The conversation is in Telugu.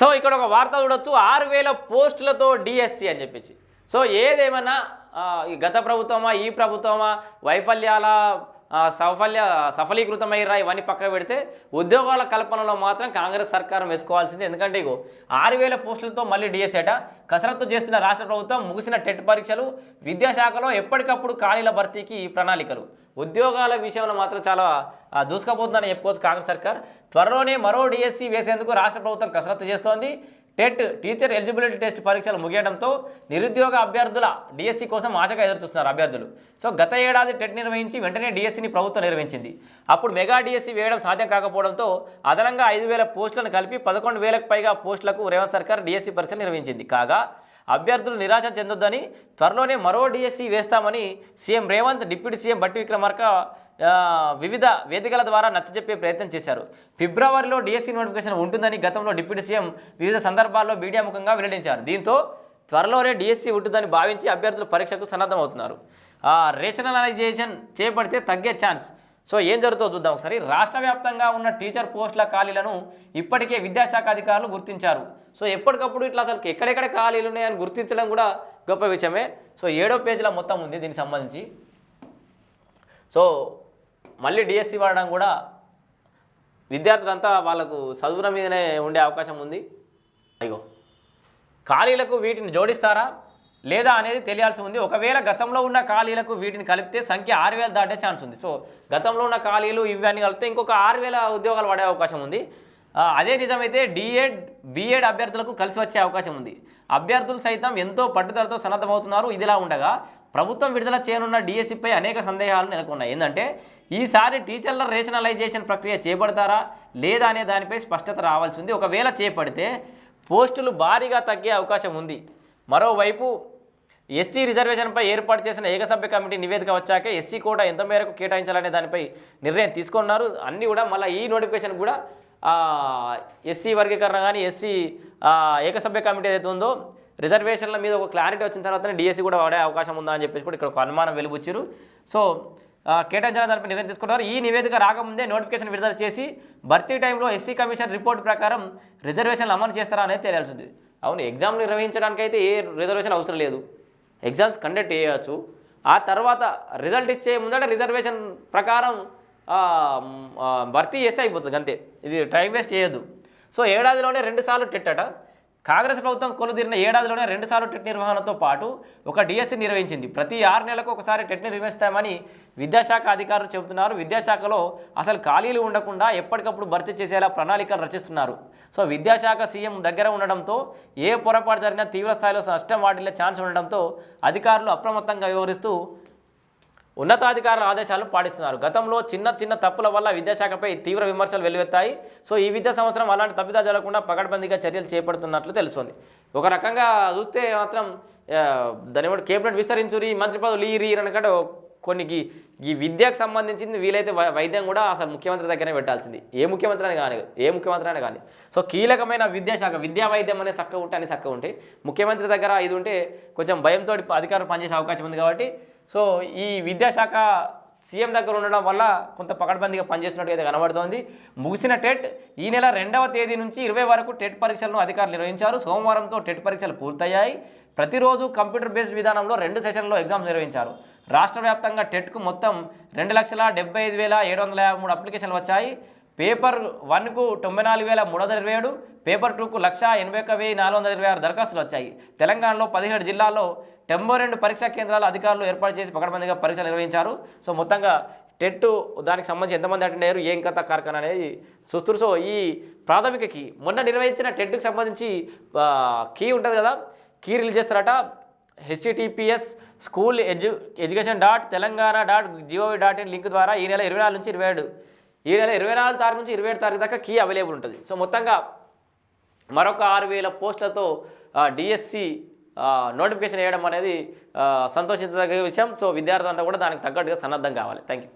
సో ఇక్కడ ఒక వార్త చూడొచ్చు. ఆరు వేల పోస్టులతో డిఎస్సి అని చెప్పేసి. సో ఏదేమన్నా ఈ గత ప్రభుత్వమా ఈ ప్రభుత్వమా వైఫల్యాల సఫల్య సఫలీకృతమయ్యరా ఇవన్నీ పక్కన పెడితే ఉద్యోగాల కల్పనలో మాత్రం కాంగ్రెస్ సర్కారం మెచ్చుకోవాల్సింది ఎందుకంటే ఇగో ఆరు వేల పోస్టులతో మళ్ళీ డిఎస్ఏట కసరత్తు చేస్తున్న రాష్ట్ర ప్రభుత్వం ముగిసిన టెట్ పరీక్షలు విద్యాశాఖలో ఎప్పటికప్పుడు ఖాళీల భర్తీకి ఈ ప్రణాళికలు. ఉద్యోగాల విషయంలో మాత్రం చాలా దూసుకపోతుందని దూసుకుపోతుందని చెప్పుకోవచ్చు కాంగ్రెస్ సర్కార్. త్వరలోనే మరో డిఎస్సి వేసేందుకు రాష్ట్ర ప్రభుత్వం కసరత్తు చేస్తోంది. టెట్ టీచర్ ఎలిజిబిలిటీ టెస్ట్ పరీక్షలు ముగియడంతో నిరుద్యోగ అభ్యర్థుల డిఎస్సి కోసం ఆశగా ఎదురుచూస్తున్నారు అభ్యర్థులు. సో గత ఏడాది టెట్ నిర్వహించి వెంటనే డిఎస్సిని ప్రభుత్వం నిర్వహించింది. అప్పుడు మెగా డిఎస్సి వేయడం సాధ్యం కాకపోవడంతో అదనంగా ఐదు వేల పోస్టులను కలిపి పదకొండు వేలకు పైగా పోస్టులకు రేవంత్ సర్కార్ డిఎస్సి పరీక్షలు నిర్వహించింది. కాగా అభ్యర్థులు నిరాశ చెందొద్దని త్వరలోనే మరో డిఎస్సి వేస్తామని CM Revanth deputy CM Bhatti Vikramarka వివిధ వేదికల ద్వారా నచ్చజెప్పే ప్రయత్నం చేశారు. ఫిబ్రవరిలో డిఎస్సీ నోటిఫికేషన్ ఉంటుందని గతంలో డిప్యూటీ సీఎం వివిధ సందర్భాల్లో మీడియా ముఖంగా వెల్లడించారు. దీంతో త్వరలోనే డిఎస్సీ ఉంటుందని భావించి అభ్యర్థులు పరీక్షకు సన్నద్ధమవుతున్నారు. ఆ, రేషనలైజేషన్ చేపడితే తగ్గే ఛాన్స్. సో ఏం జరుగుతుందో చూద్దాం ఒకసారి. రాష్ట్ర వ్యాప్తంగా ఉన్న టీచర్ పోస్టుల ఖాళీలను ఇప్పటికే విద్యాశాఖ అధికారులు గుర్తించారు. సో ఎప్పటికప్పుడు ఇట్లా అసలు ఎక్కడెక్కడ ఖాళీలు ఉన్నాయని గుర్తించడం కూడా గొప్ప విషయమే. సో ఏడో పేజీలో మొత్తం ఉంది దీనికి సంబంధించి. సో మళ్ళీ డిఎస్సి వాడడం కూడా విద్యార్థులంతా వాళ్ళకు చదువుల మీదనే ఉండే అవకాశం ఉంది. అయ్యో. ఖాళీలకు వీటిని జోడిస్తారా? లేదా అనేది తెలియాల్సి ఉంది. ఒకవేళ గతంలో ఉన్న ఖాళీలకు వీటిని కలిపితే సంఖ్య ఆరు వేలు దాటే ఛాన్స్ ఉంది. సో గతంలో ఉన్న ఖాళీలు ఇవన్నీ కలిపితే ఇంకొక ఆరు వేల ఉద్యోగాలు పడే అవకాశం ఉంది. అదే నిజమైతే డిఎడ్ బిఎడ్ అభ్యర్థులకు కలిసి వచ్చే అవకాశం ఉంది. అభ్యర్థులు సైతం ఎంతో పట్టుదలతో సన్నద్ధమవుతున్నారు. ఇదిలా ఉండగా ప్రభుత్వం విడుదల చేయనున్న డిఎస్సిపై అనేక సందేహాలు నెలకొన్నాయి. ఏంటంటే ఈసారి టీచర్ల రేషనలైజేషన్ ప్రక్రియ చేపడతారా లేదా అనే దానిపై స్పష్టత రావాల్సి ఉంది. ఒకవేళ చేపడితే పోస్టులు భారీగా తగ్గే అవకాశం ఉంది. మరోవైపు ఎస్సీ రిజర్వేషన్పై ఏర్పాటు చేసిన ఏకసభ్య కమిటీ నివేదిక వచ్చాక ఎస్సీ కూడా ఎంత మేరకు కేటాయించాలనే దానిపై నిర్ణయం తీసుకున్నారు. అన్నీ కూడా మళ్ళీ ఈ నోటిఫికేషన్ కూడా ఎస్సీ వర్గీకరణ కానీ ఎస్సీ ఏకసభ్య కమిటీ ఏదైతే ఉందో రిజర్వేషన్ల మీద ఒక క్లారిటీ వచ్చిన తర్వాతనే డిఎస్సీ కూడా వాడే అవకాశం ఉందా అని చెప్పేసి కూడా ఇక్కడ ఒక అనుమానం వెలుబుచ్చారు. సో కేటాయించాలని దానిపై నిర్ణయం తీసుకున్నారు. ఈ నివేదిక రాకముందే నోటిఫికేషన్ విడుదల చేసి భర్తీ టైంలో ఎస్సీ కమిషన్ రిపోర్ట్ ప్రకారం రిజర్వేషన్లు అమలు చేస్తారా అనేది తెలియాల్సింది. అవును ఎగ్జామ్లు నిర్వహించడానికైతే ఏ రిజర్వేషన్ అవసరం లేదు. ఎగ్జామ్స్ కండక్ట్ చేయవచ్చు ఆ తర్వాత రిజల్ట్ ఇచ్చే ముందట రిజర్వేషన్ ప్రకారం భర్తీ చేస్తే అయిపోతుంది అంతే. ఇది టైం వేస్ట్ చేయొద్దు. సో ఏడాదిలోనే రెండుసార్లు టెట్ అట. కాంగ్రెస్ ప్రభుత్వం కొలుదీరిన ఏడాదిలోనే రెండుసార్లు టెట్ నిర్వహణతో పాటు ఒక డిఎస్సి నిర్వహించింది. ప్రతి ఆరు నెలలకు ఒకసారి టెట్ నిర్వహిస్తామని విద్యాశాఖ అధికారులు చెబుతున్నారు. విద్యాశాఖలో అసలు ఖాళీలు ఉండకుండా ఎప్పటికప్పుడు భర్తీ చేసేలా ప్రణాళికలు రచిస్తున్నారు. సో విద్యాశాఖ సీఎం దగ్గర ఉండడంతో ఏ పొరపాటు జరిగినా తీవ్ర స్థాయిలో నష్టం వాటిల్లే ఛాన్స్ ఉండడంతో అధికారులు అప్రమత్తంగా వ్యవహరిస్తూ ఉన్నతాధికారుల ఆదేశాలు పాటిస్తున్నారు. గతంలో చిన్న చిన్న తప్పుల వల్ల విద్యాశాఖపై తీవ్ర విమర్శలు వెల్లువెత్తాయి. సో ఈ విద్యా సంవత్సరం అలాంటి తప్పిదా జరగకుండా పకడ్బందీగా చర్యలు చేపడుతున్నట్లు తెలుస్తుంది. ఒక రకంగా చూస్తే మాత్రం దాని ఏమంటే కేబినెట్ విస్తరించురి మంత్రి పదవులు ఈ అనకంటే కొన్ని ఈ- ఈ విద్యకు సంబంధించింది వీలైతే వై- వైద్యం కూడా అసలు ముఖ్యమంత్రి దగ్గరనే పెట్టాల్సింది. ఏ ముఖ్యమంత్రి అని కానీ ఏ ముఖ్యమంత్రి అని కానీ. సో కీలకమైన విద్యాశాఖ విద్యా వైద్యం అనే చక్కగా ఉంటే అని చక్కగా ఉంటే ముఖ్యమంత్రి దగ్గర ఇది ఉంటే కొంచెం భయంతో అధికారులు పనిచేసే అవకాశం ఉంది కాబట్టి సో ఈ విద్యాశాఖ సీఎం దగ్గర ఉండడం వల్ల కొంత పకడ్బందీగా పనిచేస్తున్నట్టు అయితే కనబడుతోంది. ముగిసిన టెట్ ఈ నెల రెండవ తేదీ నుంచి ఇరవై వరకు టెట్ పరీక్షలను అధికారులు నిర్వహించారు. సోమవారంతో టెట్ పరీక్షలు పూర్తయ్యాయి. ప్రతిరోజు కంప్యూటర్ బేస్డ్ విధానంలో రెండు సెషన్లో ఎగ్జామ్స్ నిర్వహించారు. రాష్ట్ర వ్యాప్తంగా టెట్కు మొత్తం రెండు లక్షల డెబ్బై ఐదు వేల ఏడు వందల యాభై మూడు అప్లికేషన్లు వచ్చాయి. పేపర్ వన్కు తొంభై నాలుగు వేల మూడు వందల ఇరవై ఏడు పేపర్ టూకు లక్ష ఎనభై ఒక వెయ్యి నాలుగు వందల ఇరవై ఆరు దరఖాస్తులు వచ్చాయి. తెలంగాణలో పదిహేడు జిల్లాల్లో తొంభై రెండు పరీక్షా కేంద్రాలు అధికారులు ఏర్పాటు చేసి పకడ్బందీగా పరీక్షలు నిర్వహించారు. సో మొత్తంగా టెట్ దానికి సంబంధించి ఎంతమంది అటెండ్ అయ్యారు ఏం కథ కార్ఖాన అనేది చూస్తున్నారు. సో ఈ ప్రాథమిక కీ మొన్న నిర్వహించిన టెట్కి సంబంధించి కీ ఉంటుంది కదా కీ రిలీజ్ చేస్తారట. HTTPS school edu education dot Telangana dot GOV dot in link ద్వారా ఈ నెల ఇరవై నాలుగు నుంచి ఇరవై ఏడు ఈ నెల ఇరవై నాలుగు తారీఖు నుంచి ఇరవై ఏడు తారీఖు దాకా కీ అవైలబుల్ ఉంటుంది. సో మొత్తంగా మరొక ఆరు వేల పోస్టులతో డిఎస్సి నోటిఫికేషన్ వేయడం అనేది సంతోషించదగ్గ విషయం. సో విద్యార్థులంతా కూడా దానికి తగ్గట్టుగా సన్నద్ధం కావాలి. Thank you